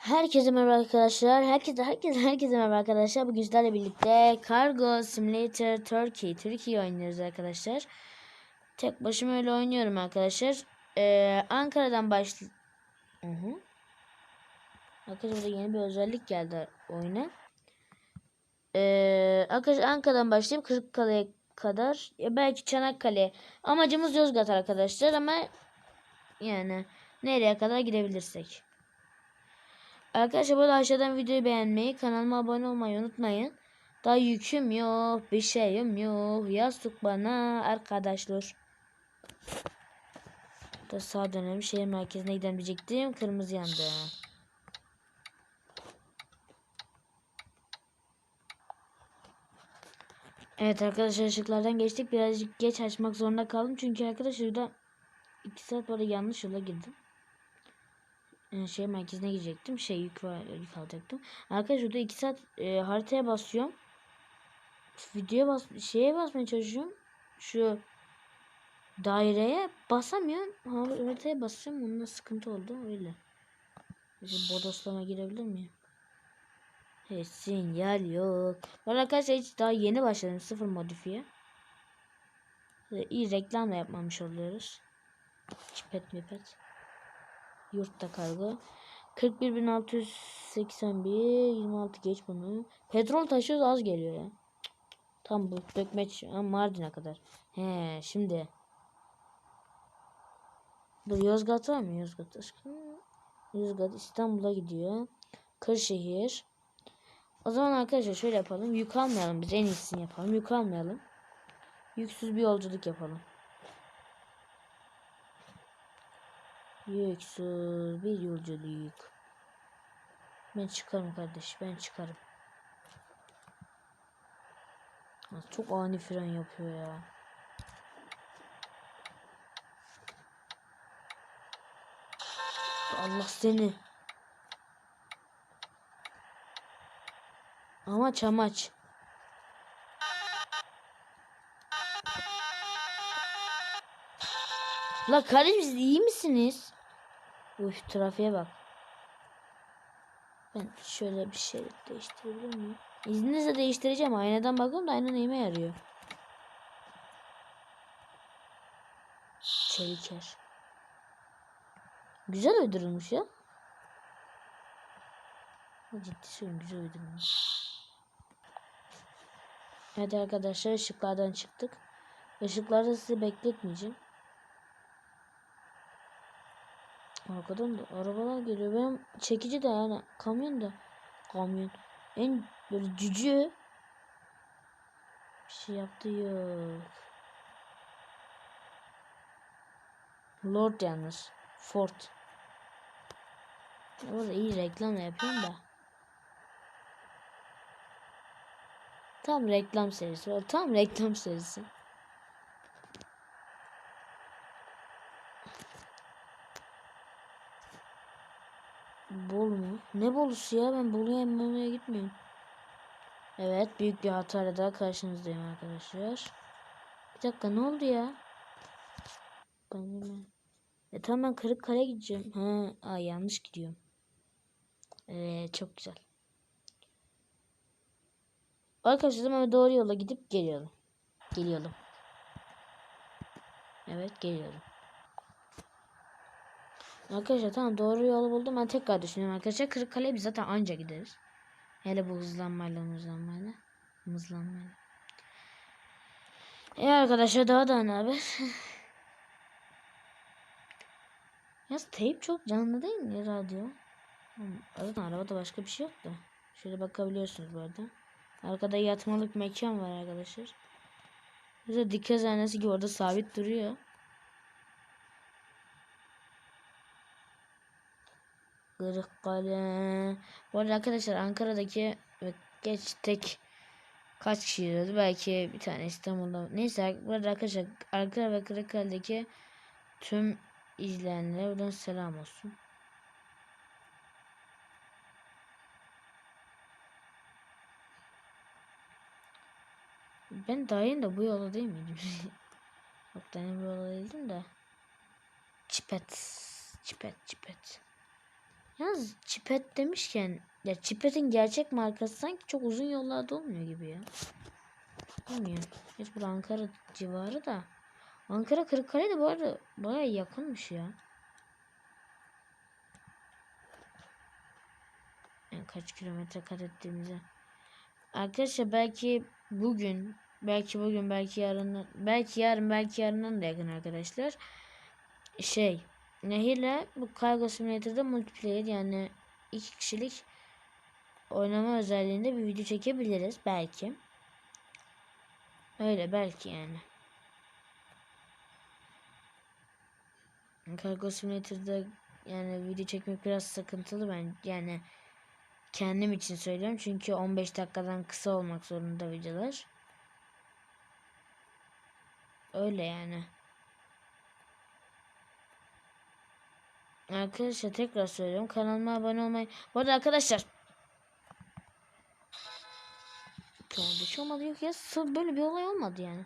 Herkese merhaba arkadaşlar. Herkese herkese herkese merhaba arkadaşlar. Bugün sizlerle birlikte Cargo Simulator Turkey Türkiye oynuyoruz arkadaşlar. Tek başıma öyle oynuyorum arkadaşlar. Ee, Ankara'dan başlı... Arkadaşlar burada yeni bir özellik geldi oyuna. Ee, arkadaşlar Ankara'dan başlayıp Kırıkkale'ye kadar ya belki Çanakkale. Amacımız Yozgat arkadaşlar ama yani nereye kadar gidebilirsek. Arkadaşlar bu aşağıdan videoyu beğenmeyi, kanalıma abone olmayı unutmayın. Daha yüküm yok, bir şeyim yok. Yazdık bana arkadaşlar. Da sağ dönelim. Şehir merkezine gidemeyecektim. Kırmızı yandı. Evet arkadaşlar ışıklardan geçtik. Birazcık geç açmak zorunda kaldım. Çünkü arkadaşlar burada 2 saat böyle yanlış yola girdim şey merkezine gidecektim. Şey yük var yük alacaktım. Arkadaşlar şurada 2 saat e, haritaya basıyorum. Videoya bas şeye basmaya çalışıyorum. Şu daireye basamıyorum. Haritaya basacağım. Onunla sıkıntı oldu. Öyle. Bizim bodoslama girebilir miyim? He, sinyal yok. Ben arkadaşlar hiç daha yeni başladım. Sıfır modifiye. İyi reklam da yapmamış oluyoruz. Çipet mipet. Yurtta kargo. 41.681 26 geç bunu. Petrol taşıyoruz az geliyor ya. Tam bu dökmeç Mardin'e kadar. He şimdi. Dur Yozgat var mı? Yozgat. Yozgat İstanbul'a gidiyor. Kırşehir. O zaman arkadaşlar şöyle yapalım. Yük almayalım. Biz en iyisini yapalım. Yük almayalım. Yüksüz bir yolculuk yapalım. Yüksüz bir yolculuk. Ben çıkarım kardeş. Ben çıkarım. Çok ani fren yapıyor ya. Allah seni. Amaç amaç. La kardeşim iyi misiniz? Uf trafiğe bak. Ben şöyle bir şey değiştirebilir miyim? İzninizle değiştireceğim. Aynadan bakıyorum da ayna neyime yarıyor. Çeliker. Güzel uydurulmuş ya. Ciddi söylüyorum güzel uydurulmuş. Evet arkadaşlar ışıklardan çıktık. Işıklarda sizi bekletmeyeceğim. Arkadan da arabalar geliyor. Benim çekici de yani kamyon da kamyon. En böyle cücü bir şey yaptı yok. Lord yalnız. Ford. Orada iyi reklam yapıyorum da. Tam reklam serisi. Tam reklam serisi. Ne bolusu ya? Ben Bolu'ya emmemeye gitmiyorum. Evet. Büyük bir hatayla daha karşınızdayım arkadaşlar. Bir dakika ne oldu ya? Ben hemen... E tamam ben Kırıkkale gideceğim. Ha, aa, yanlış gidiyorum. Evet çok güzel. Arkadaşlar zaman doğru yola gidip geliyorum. Geliyorum. Evet geliyorum. Arkadaşlar tamam doğru yolu buldum. Ben tekrar düşünüyorum arkadaşlar. Kırıkkale'ye biz zaten anca gideriz. Hele bu hızlanmayla hızlanmayla. Hızlanmayla. E arkadaşlar daha da ne haber? ya teyp çok canlı değil mi radyo? Zaten arabada başka bir şey yok da. Şöyle bakabiliyorsunuz bu arada. Arkada yatmalık mekan var arkadaşlar. Mesela dikkat zanesi gibi orada sabit duruyor. Kırıkkale. Bu arada arkadaşlar Ankara'daki geç tek kaç kişi yürüyordu? Belki bir tane İstanbul'da. Neyse bu arada arkadaşlar Ankara ve Kırıkkale'deki tüm izleyenlere buradan selam olsun. Ben daha da bu yolda değil miydim? Yok ben bu yolda değildim de. Çipet. Çipet çipet. Yalnız Çipet demişken ya Çipet'in gerçek markası sanki çok uzun yollarda olmuyor gibi ya. Bilmiyorum. Hiç bu Ankara civarı da. Ankara Kırıkkale de bu arada baya yakınmış ya. Yani kaç kilometre kat ettiğimize. Arkadaşlar belki bugün, belki bugün, belki yarın, belki yarın, belki yarından da yakın arkadaşlar. Şey, Nehir'le bu Cargo Simulator'da multiplayer yani iki kişilik oynama özelliğinde bir video çekebiliriz belki. Öyle belki yani. Cargo Simulator'da yani video çekmek biraz sıkıntılı ben yani kendim için söylüyorum çünkü 15 dakikadan kısa olmak zorunda videolar. Öyle yani. Arkadaşlar tekrar söylüyorum kanalıma abone olmayı. Bu arada arkadaşlar Hiç olmadı yok ya böyle bir olay olmadı yani.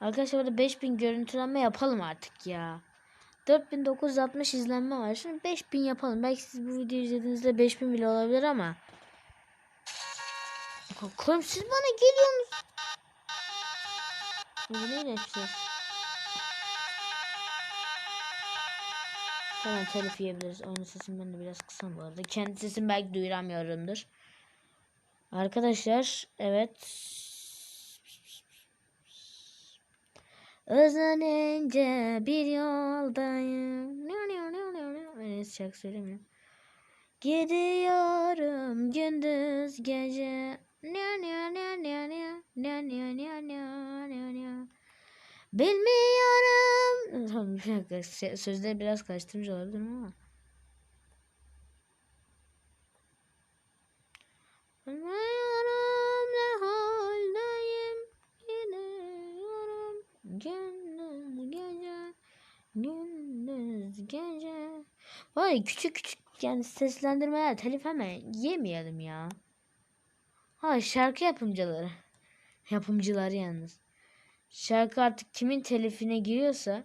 Arkadaşlar burada 5000 görüntülenme yapalım artık ya. 4960 izlenme var. Şimdi 5000 yapalım. Belki siz bu videoyu izlediğinizde 5000 bile olabilir ama. Bakalım siz bana geliyorsunuz. Bu ne yapacağız? Hemen telif yiyebiliriz. Oyun sesim ben de biraz kısam bu arada. Kendi sesimi belki duyuramıyorumdur. Arkadaşlar evet. Özlenince bir yoldayım. Öyle şarkı söylemiyorum. Gidiyorum gündüz gece. Bilmiyorum. Bir sözleri biraz karıştırmış olabilirim ama. Bilmiyorum ne haldeyim. Gidiyorum gündüz gece. Gündüz gece. Vay küçük küçük yani seslendirmeler telif hemen yemeyelim ya. Ha şarkı yapımcıları. Yapımcıları yalnız. Şarkı artık kimin telifine giriyorsa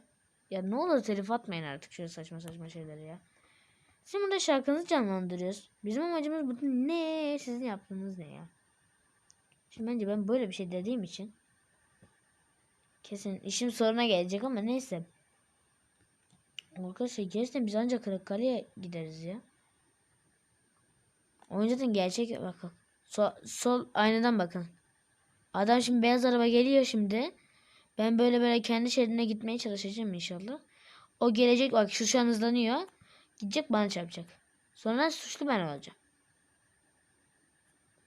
ya ne olur telif atmayın artık şöyle saçma saçma şeyleri ya. Şimdi burada şarkınızı canlandırıyoruz. Bizim amacımız bu ne? Sizin yaptığınız ne ya? Şimdi bence ben böyle bir şey dediğim için kesin işim soruna gelecek ama neyse. Arkadaşlar gerçekten biz ancak Kırıkkale'ye gideriz ya. Oyuncunun gerçek bakın. Sol, sol aynadan bakın. Adam şimdi beyaz araba geliyor şimdi. Ben böyle böyle kendi şeridine gitmeye çalışacağım inşallah. O gelecek bak şu şu an hızlanıyor. Gidecek bana çarpacak. Sonra suçlu ben olacağım.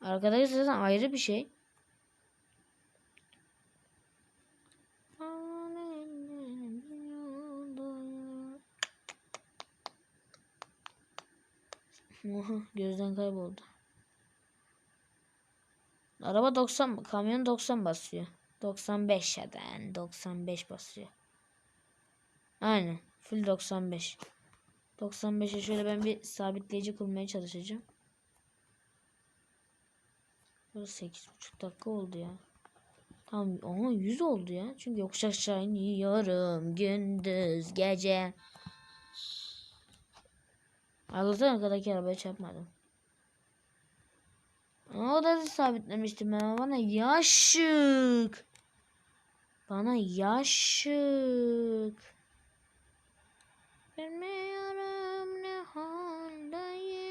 Arkadaşlar zaten ayrı bir şey. Gözden kayboldu. Araba 90 kamyon 90 basıyor. 95 ya yani 95 basıyor. Aynen. Full 95. 95'e şöyle ben bir sabitleyici kurmaya çalışacağım. Burası 8,5 dakika oldu ya. Tamam ama 100 oldu ya. Çünkü yokuş aşağı iniyorum gündüz gece. Allah'tan arkadaki arabaya çarpmadım. O da sabitlemiştim ben bana yaşık. Bana yaşık. Bilmiyorum ne haldeyim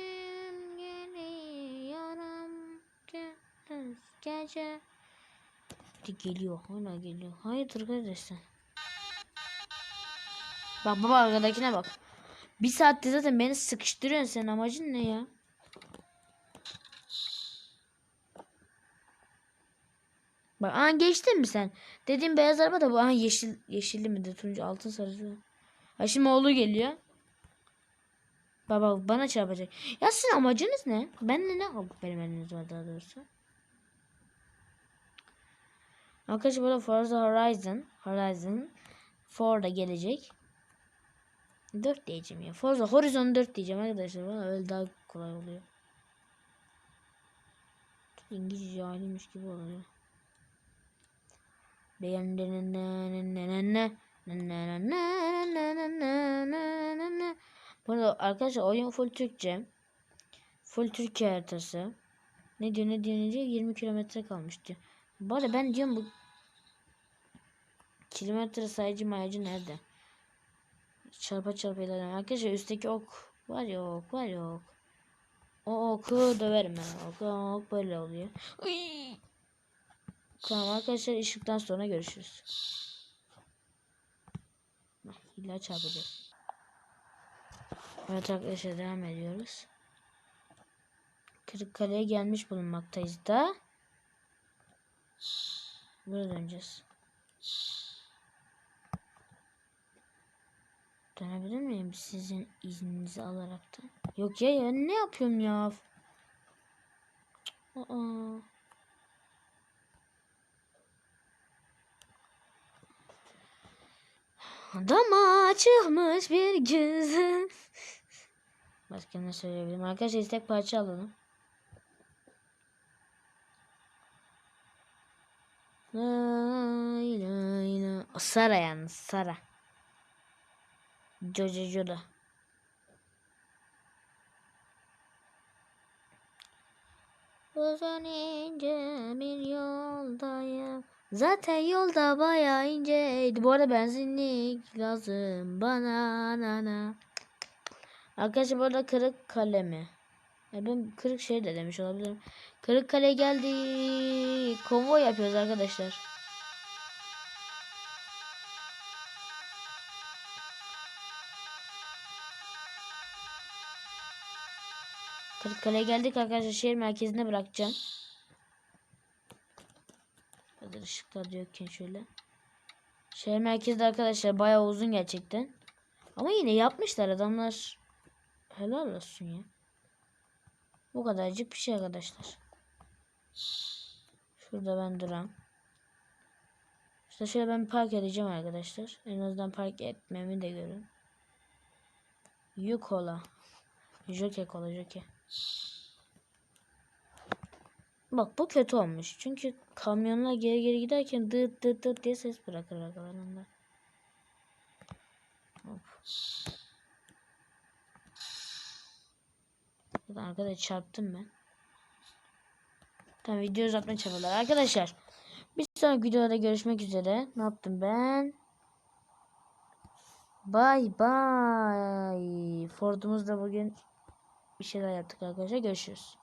geliyorum gündüz gece. Hadi geliyor hala geliyor. Hayırdır kardeşler. Bak baba arkadakine bak. Bir saatte zaten beni sıkıştırıyorsun sen amacın ne ya? Bak aha geçtin mi sen? Dediğim beyaz araba da bu. Aha yeşil yeşilli mi de turuncu altın sarısı. Ha şimdi oğlu geliyor. Baba bana çarpacak. Ya sizin amacınız ne? Benle ne aldık benim eliniz var daha doğrusu. Arkadaşlar burada Forza Horizon Horizon 4 da gelecek. 4 diyeceğim ya. Forza Horizon 4 diyeceğim arkadaşlar. Bana öyle daha kolay oluyor. İngilizce haliymiş gibi oluyor. Bu arada arkadaşlar oyun full Türkçe. Full Türkiye haritası. Ne diyor ne diyor ne diyor 20 kilometre kalmış diyor. Bu arada ben diyorum bu kilometre sayıcı mayacı nerede? Çarpa çarpa ilerledim. Arkadaşlar üstteki ok var ya ok var ya ok. O oku döverim ben. Ok, ok böyle oluyor. Uy! Tamam arkadaşlar ışıktan sonra görüşürüz. İlla çarpacağız. Evet arkadaşlar devam ediyoruz. Kırıkkale'ye gelmiş bulunmaktayız da. Buraya döneceğiz. Dönebilir miyim sizin izninizi alarak da? Yok ya ya ne yapıyorum ya? Aa. Dama çıkmış bir gün. Başka ne söyleyebilirim? Arkadaşlar istek parça alalım. Lay lay lay. O Sara yalnız Sara. Jojo Joda. Uzun ince bir yoldayım. Zaten yolda bayağı inceydi. Bu arada benzinlik lazım bana nana. Arkadaşlar bu arada kırık kalemi. Ya ben kırık şey de demiş olabilirim. Kırık kale geldi. Konvoy yapıyoruz arkadaşlar. Kırıkkale'ye geldik arkadaşlar. Şehir merkezine bırakacağım. Işıklar yokken şöyle. Şehir merkezde arkadaşlar bayağı uzun gerçekten. Ama yine yapmışlar adamlar. Helal olsun ya. Bu kadarcık bir şey arkadaşlar. Şurada ben duram. İşte şöyle ben park edeceğim arkadaşlar. En azından park etmemi de görün. Yukola. Jockey kola jockey. Bak bu kötü olmuş. Çünkü kamyonlar geri geri giderken dıt dıt dıt diye ses bırakır arkalarında. Hop. Zaten arkada çarptım ben. Tamam video uzatma çabalar. Arkadaşlar bir sonraki videoda görüşmek üzere. Ne yaptım ben? Bye bye. Ford'umuzda bugün bir şeyler yaptık arkadaşlar. Görüşürüz.